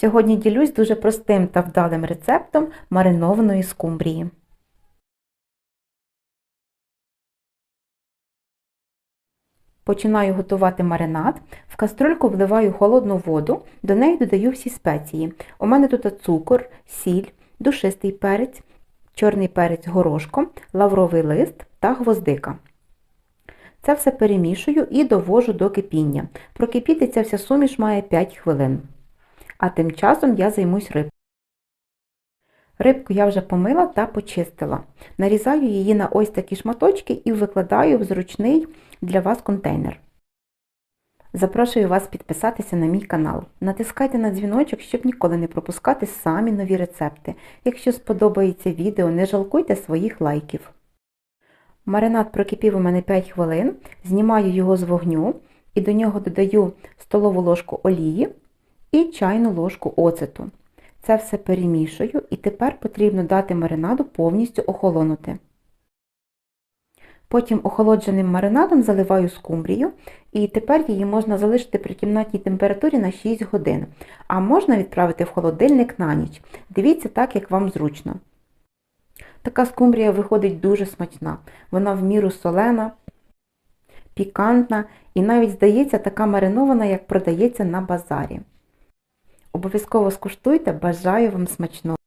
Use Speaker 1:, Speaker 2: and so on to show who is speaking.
Speaker 1: Сьогодні ділюсь дуже простим та вдалим рецептом маринованої скумбрії. Починаю готувати маринад. В каструльку вливаю холодну воду, до неї додаю всі спеції. У мене тут цукор, сіль, душистий перець, чорний перець горошком, лавровий лист та гвоздика. Це все перемішую і довожу до кипіння. Прокипіти ця вся суміш має 5 хвилин. А тим часом я займусь рибкою. Рибку я вже помила та почистила. Нарізаю її на ось такі шматочки і викладаю в зручний для вас контейнер. Запрошую вас підписатися на мій канал. Натискайте на дзвіночок, щоб ніколи не пропускати самі нові рецепти. Якщо сподобається відео, не жалкуйте своїх лайків. Маринад прокипів у мене 5 хвилин, знімаю його з вогню і до нього додаю столову ложку олії і чайну ложку оцету. Це все перемішую і тепер потрібно дати маринаду повністю охолонути. Потім охолодженим маринадом заливаю скумбрію і тепер її можна залишити при кімнатній температурі на 6 годин, а можна відправити в холодильник на ніч. Дивіться так, як вам зручно. Така скумбрія виходить дуже смачна. Вона в міру солена, пікантна і навіть здається така маринована, як продається на базарі. Обов'язково скуштуйте, бажаю вам смачного!